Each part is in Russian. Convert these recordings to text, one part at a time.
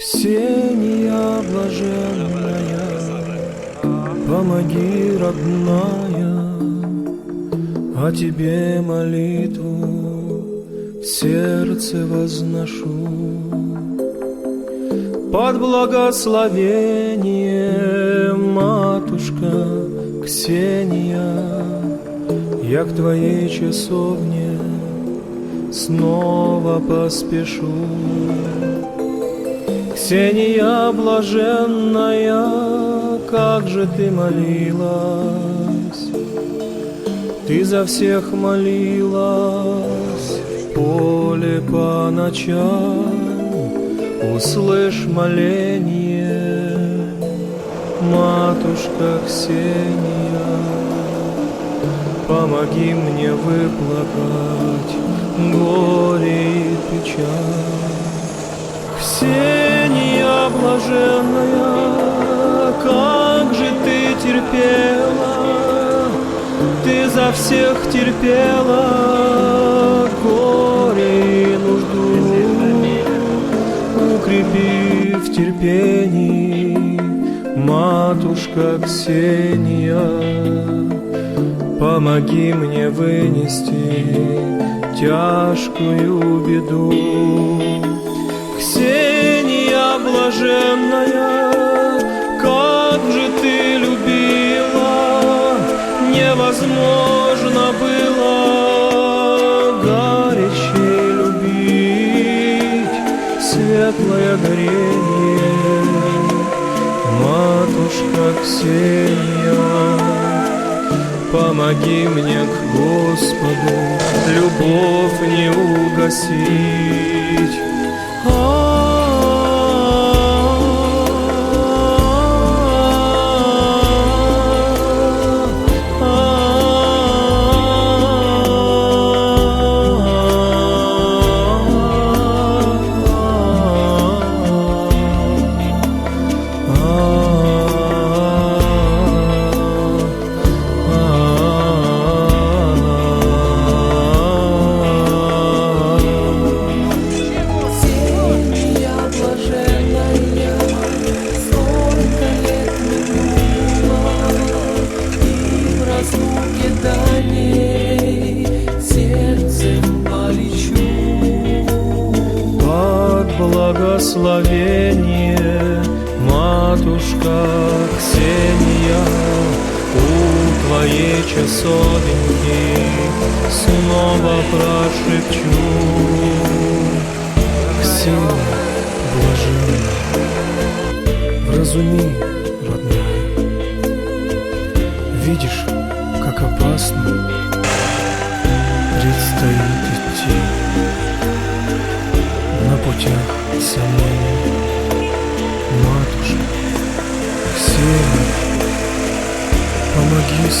Ксения блаженная, помоги, родная, о тебе молитву в сердце возношу. Под благословение, матушка Ксения, я к твоей часовне снова поспешу. Ксения блаженная, как же ты молилась, Ты за всех молилась в поле по ночам, Услышь моление, матушка Ксения, Помоги мне выплакать горе и печаль. Ксения блаженная, как же ты терпела, ты за всех терпела горе и нужду, укрепи в терпении, матушка Ксения, помоги мне вынести тяжкую беду. Ксения блаженная, как же ты любила, невозможно было горячей любить, светлое горение, матушка Ксения. Помоги мне к Господу любовь не угасить. Благословение, матушка Ксения, у твоей часовеньки снова прошепчу. Ксения, блаженная, вразуми, родная, видишь, как опасно предстоит идти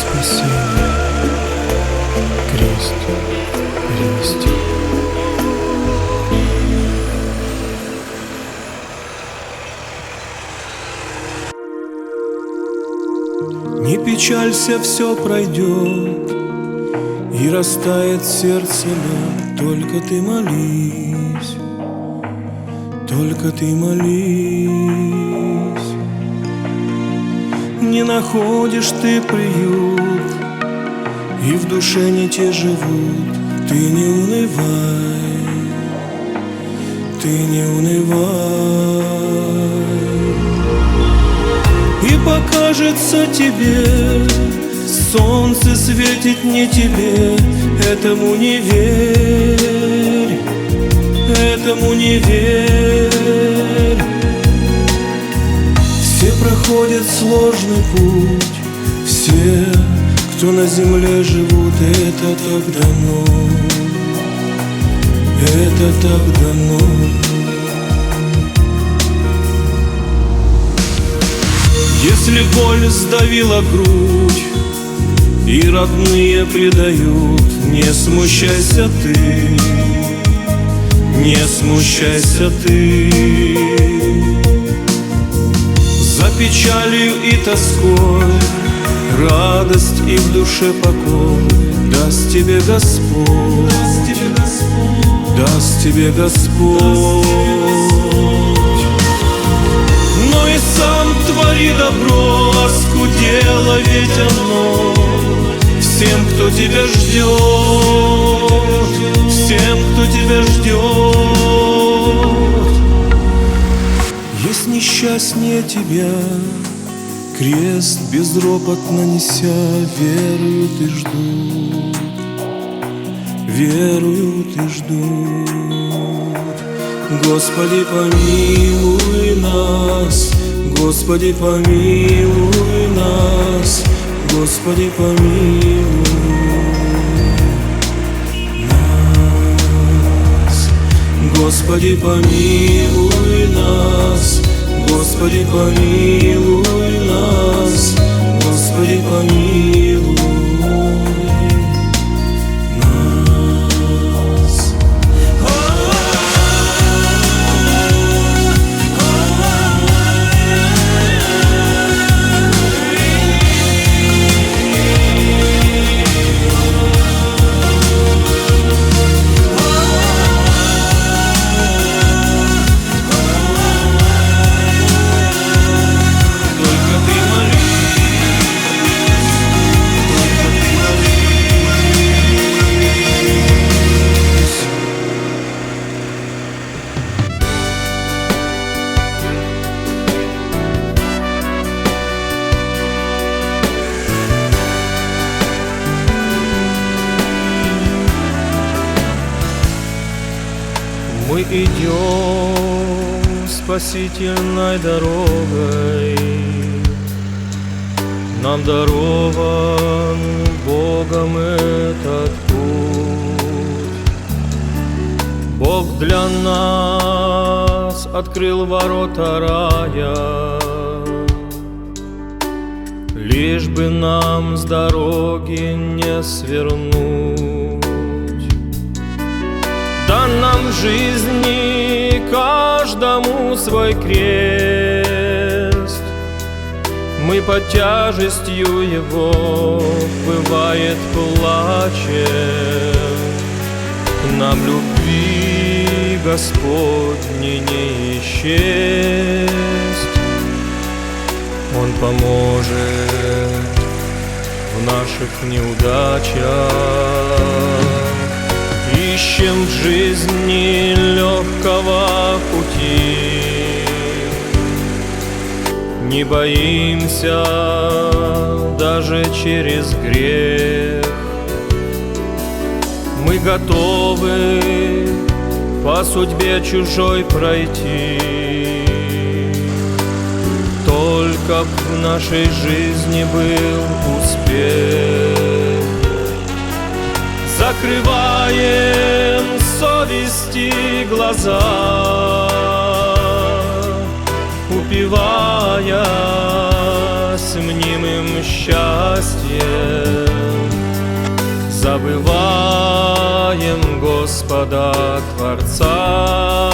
помоги спасению. Крест перенести. Не печалься, все пройдет И растает сердце лед Только ты молись Только ты молись Не находишь ты приют И в душе не те живут. Ты не унывай Ты не унывай. И покажется тебе Солнце светит не тебе Этому не верь Этому не верь Все проходят сложный путь. Все, кто на земле живут Это так дано. Это так дано. Если боль сдавила грудь И родные предают Не смущайся ты Не смущайся ты печалью и тоской. Радость и в душе покой. Даст тебе Господь. Даст тебе Господь. Но и сам твори добро, оскудело ведь оно. Всем, кто тебя ждет, всем, кто тебя ждет Есть несчастнее тебя, крест безропотно неся Веруют и ждут, веруют и ждут Господи, помилуй нас, Господи, помилуй нас, Господи, помилуй нас. Господи, помилуй нас, Господи, помилуй нас, Господи, помилуй спасительной дорогой, Нам дарован Богом этот путь. Бог для нас открыл ворота рая, Лишь бы нам с дороги не свернуть. Дан нам жизни каждому свой крест. Мы под тяжестью его бывает плачем. Нам любви Господней не исчесть. Он поможет в наших неудачах ищем в жизни легкого пути. Не боимся даже через грех. Мы готовы по судьбе чужой пройти. Только б в нашей жизни был успех закрываем совести глаза, упиваясь мнимым счастьем, забываем Господа Творца.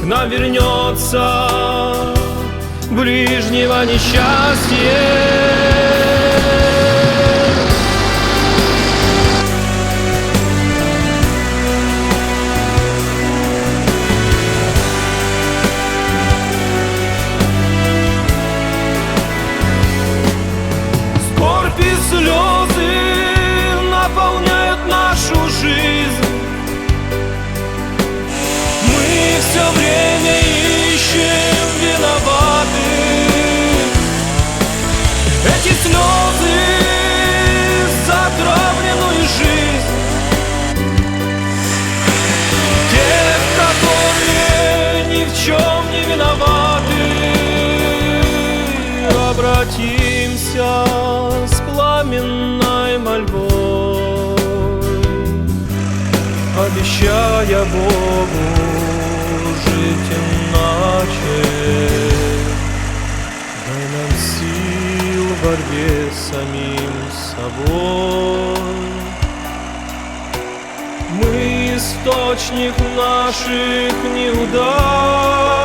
К нам вернется ближнего несчастье. я Богу жить иначе. Дай нам сил в борьбе с самим собой. Мы источник наших неудач.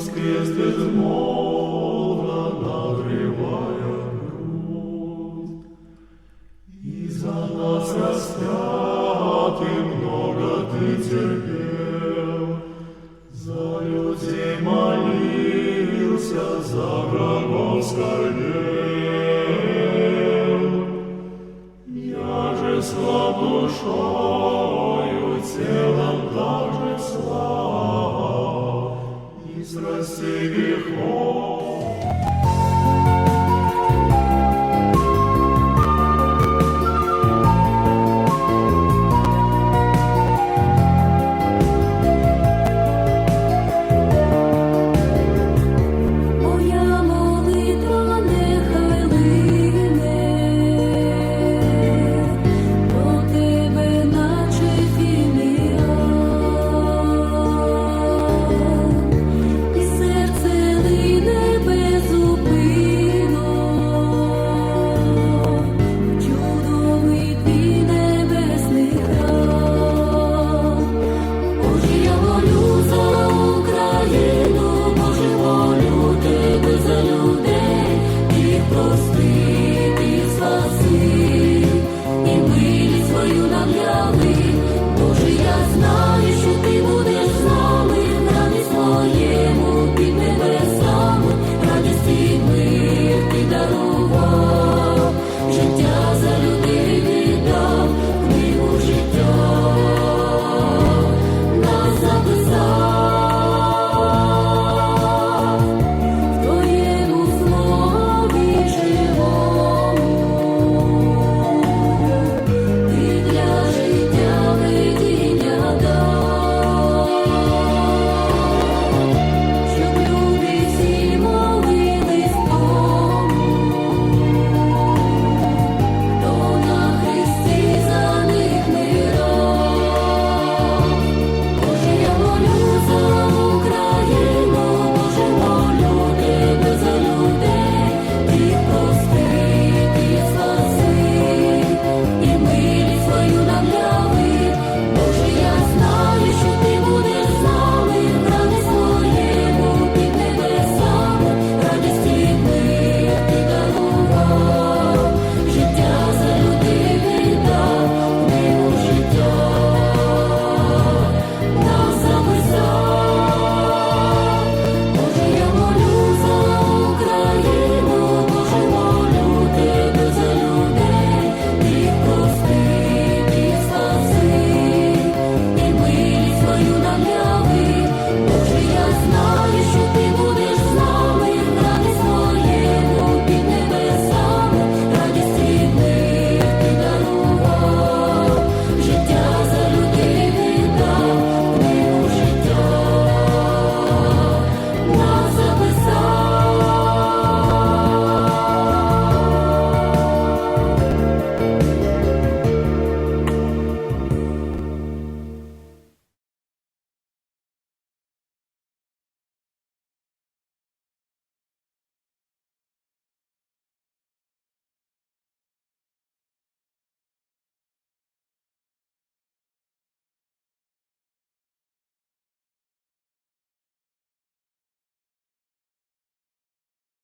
воскрес ты с Богом.